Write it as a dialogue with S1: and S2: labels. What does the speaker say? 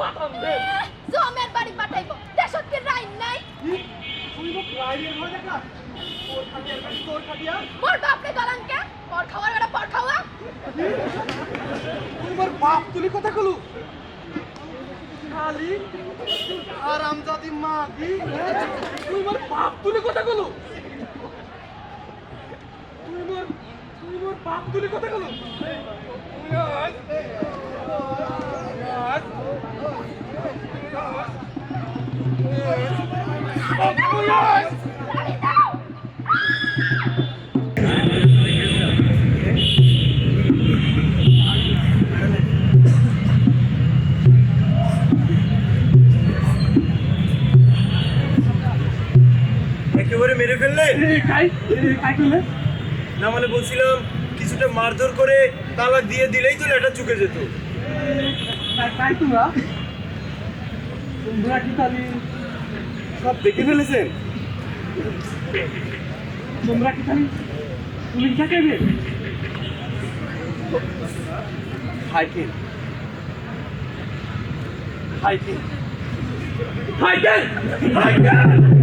S1: পাঠান দে
S2: জমের বাড়ি পাঠাইব। দেশত কি রাইন নাই
S1: তুই মোক রাইডের দেখা তোর খাটিয়া তোর খাটিয়া
S2: মোর বাপরে গলানকে পর খাওয়ার বেটা পর খাওয়া।
S1: তুই বাপ তুলি কথা কলু? খালি আরামজাদি মাগি তুই মোর বাপ তুলি কথা কলু? তুই মোর তুই মোর বাপ তুলি কথা কলু?
S3: একেবারে মেরে ফেললে? না মানে বলছিলাম কিছুটা মারধর করে তালাক দিয়ে দিলেই তো লেটা চুকে যেত।
S1: তাই তোমরা। সব দেখে ফেলেছেন? তোমরা কি তাহলে পুলিশ দেখাবে? হাইকেন হাইকেন হাইকেন হাইকেন